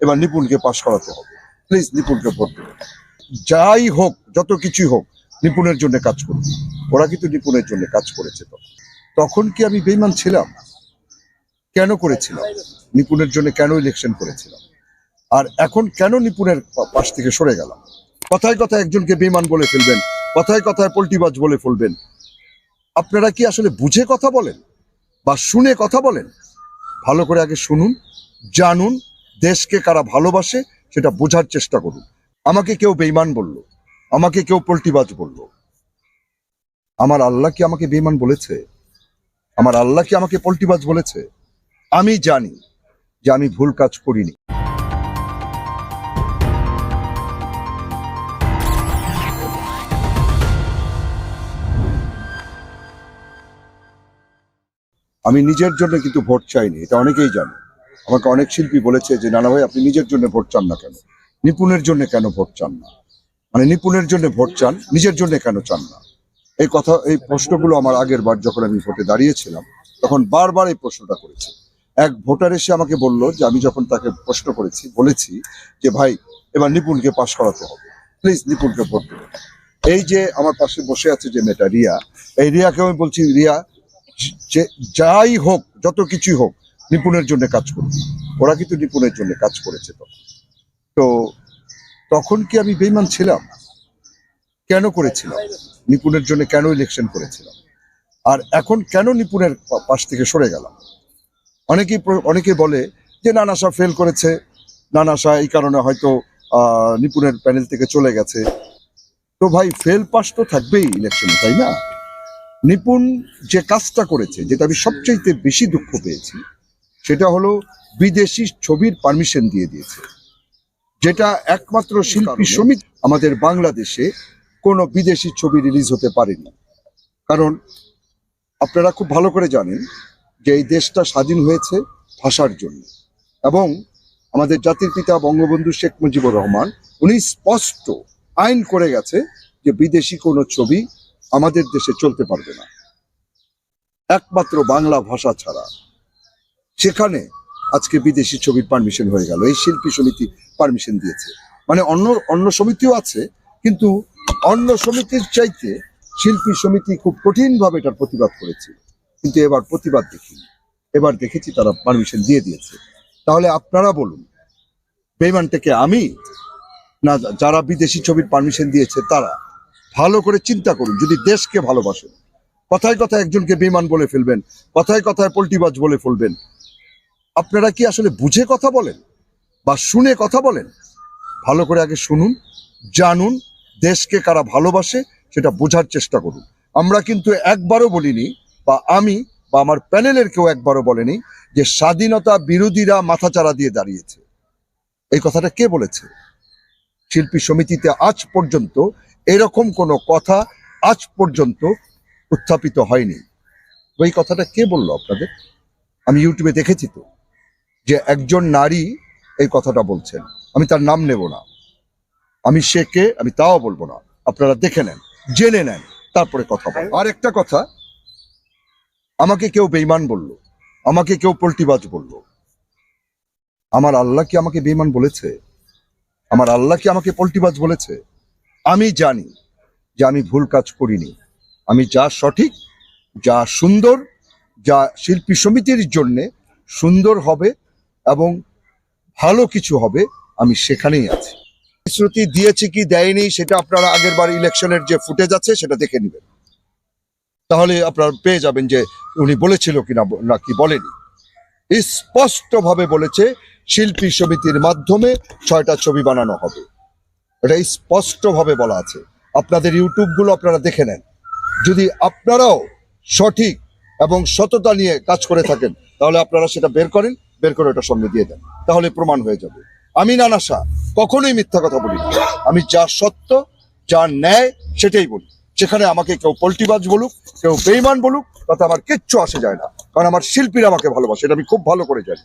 এবার নিপুণকে পাশ করাতে হবে। প্লিজ নিপুণকে ভোট দেবেন। যাই হোক, যত কিছুই হোক, নিপুণের জন্য কাজ করুন। ওরা কিন্তু নিপুণের জন্য কাজ করেছে তখন তখন কি আমি বেইমান ছিলাম? কেন করেছিলাম? নিপুণের জন্য কেন ইলেকশন করেছিলাম? আর এখন কেন নিপুণের পাশ থেকে সরে গেলাম? কথায় কথায় একজনকে বেইমান বলে ফেলবেন, কথায় কথায় পল্টিবাজ বলে ফেলবেন। আপনারা কি আসলে বুঝে কথা বলেন? বা শুনে কথা বলেন? ভালো করে আগে শুনুন, জানুন দেশকে কারা ভালোবাসে সেটা বোঝার চেষ্টা করুন। আমাকে কেউ বেইমান বলল, আমাকে কেউ পল্টিবাজ বলল। আমার আল্লাহ কি আমাকে বেইমান বলেছে? আমার আল্লাহ কি আমাকে পল্টিবাজ বলেছে? আমি জানি যে আমি ভুল কাজ করিনি। আমি নিজের জন্য কিন্তু ভোট চাইনি, এটা অনেকেই জানে। আমাকে অনেক শিল্পী বলেছে যে, নানা ভাই, আপনি নিজের জন্য ভোট চান না কেন? নিপুণের জন্য কেন ভোট চান না? মানে নিপুণের জন্য ভোট চান, নিজের জন্য কেন চান না? এই কথা, এই প্রশ্নগুলো আমার আগের বার যখন আমি ভোটে দাঁড়িয়েছিলাম, তখন বারবার এই প্রশ্নটা করেছে। এক ভোটার এসে আমাকে বলল যে, আমি যখন তাকে প্রশ্ন করেছি, বলেছি যে, ভাই, এবার নিপুণকে পাশ করাতে হবে। প্লিজ নিপুণকে ভোট দেবে এই যে আমার পাশে বসে আছে যে মেয়েটা রিয়া, এই রিয়াকে আমি বলছি, রিয়া, যে, যাই হোক, যত কিছুই হোক নিপুণের জন্য কাজ করুন ওরা কিন্তু নিপুণের জন্য কাজ করেছে তখন। তো তখন কি আমি বেইমান ছিলাম? কেন করেছিলাম? নিপুণের জন্য কেন ইলেকশন করেছিলাম? আর এখন কেন নিপুণের পাশ থেকে সরে গেলাম? অনেকেই অনেকে বলে যে নানাশা ফেল করেছে। নানাশা এই কারণে হয়তো নিপুণের প্যানেল থেকে চলে গেছে। তো ভাই ফেল পাস তো থাকবেই ইলেকশনে তাই না? নিপুণ যে কাজটা করেছে, যেটা আমি সবচাইতে বেশি দুঃখ পেয়েছি সেটা হলো বিদেশি ছবির পারমিশন দিয়ে দিয়েছে। যেটা একমাত্র শিল্পী সমিতি আমাদের বাংলাদেশে কোনো বিদেশি ছবি রিলিজ হতে পারেনি। কারণ আপনারা খুব ভালো করে জানেন যে এই দেশটা স্বাধীন হয়েছে ভাষার জন্য। এবং আমাদের জাতির পিতা বঙ্গবন্ধু শেখ মুজিবুর রহমান উনি স্পষ্ট আইন করে গেছে যে বিদেশি কোনো ছবি আমাদের দেশে চলতে পারবে না। একমাত্র বাংলা ভাষা ছাড়া। সেখানে আজকে বিদেশি ছবির পারমিশন হয়ে গেল। এই শিল্পী সমিতি পারমিশন দিয়েছে। মানে অন্য অন্য সমিতিও আছে, কিন্তু অন্য সমিতির চাইতে শিল্পী সমিতি খুব কঠিনভাবে এটার প্রতিবাদ করেছে। কিন্তু এবার প্রতিবাদ দেখিনি। এবার দেখেছি তারা পারমিশন দিয়ে দিয়েছে। তাহলে আপনারা বলুন, বেইমান থেকে আমি না, যারা বিদেশি ছবির পারমিশন দিয়েছে তারা, ভালো করে চিন্তা করুন, যদি দেশকে ভালোবাসেন। কথায় কথায় একজনকে বেমান বলে ফেলবেন, কথায় কথায় পল্টিবাজ বলে ফেলবেন আপনারা কি আসলে বুঝে কথা বলেন বা শুনে কথা বলেন? ভালো করে আগে শুনুন, জানুন, দেশকে কারা ভালোবাসে সেটা বোঝার চেষ্টা করুন। আমরা কিন্তু একবারও বলিনি, বা আমি বা আমার প্যানেলের কেউ একবারও বলেনি, যে স্বাধীনতা বিরোধীরা মাথাচাড়া দিয়ে দাঁড়িয়েছে। এই কথাটা কে বলেছে? শিল্পী সমিতিতে আজ পর্যন্ত এরকম কোনো কথা আজ পর্যন্ত উত্থাপিত হয়নি। ওই কথাটা কে বলল আপনাদের? আমি ইউটিউবে দেখেছি তো। একজন নারী এই কথাটা বলছেন। আমি তার নাম নেব না। আমি সে কে, আমি তাও বলব না। আপনারা দেখে নেন, জেনে নেন, তারপরে কথা বল আর একটা কথা, আমাকে কেউ বেইমান বলল, আমাকে কেউ পল্টিবাজ বলল। আমার আল্লাহ কি আমাকে বেইমান বলেছে? আমার আল্লাহ কি আমাকে পল্টিবাজ বলেছে? আমি জানি যে আমি ভুল কাজ করিনি। আমি যা সঠিক, যা সুন্দর, যা শিল্পী সমিতির জন্যে সুন্দর হবে এবং ভালো কিছু হবে, আমি সেখানেই আছি। শ্রুতি দিয়েছে কি দেয়নি, সেটা আপনারা আগের বার ইলেকশনের যে ফুটেজ আছে, সেটা দেখে নেবেন। তাহলে আপনারা পেয়ে যাবেন যে উনি বলেছিল কিনা না কি বলেনি। স্পষ্টভাবে বলেছে, শিল্পী সমিতির মাধ্যমে ছয়টা ছবি বানানো হবে। এটা স্পষ্টভাবে বলা আছে। আপনাদের ইউটিউবগুলো আপনারা দেখে নেন। যদি আপনারাও সঠিক এবং সততা নিয়ে কাজ করে থাকেন, তাহলে আপনারা সেটা বের করেন। বের করে ওটা সামনে দিয়ে দেন, তাহলে প্রমাণ হয়ে যাবে। আমি নানাশা কখনোই মিথ্যা কথা বলি। আমি যা সত্য, যা ন্যায়, সেটাই বলি। সেখানে আমাকে কেউ পল্টিবাজ বলুক, কেউ বেইমান বলুক, তাতে আমার কিচ্ছু আসে যায় না। কারণ আমার শিল্পীরা আমাকে ভালোবাসে, এটা আমি খুব ভালো করে জানি।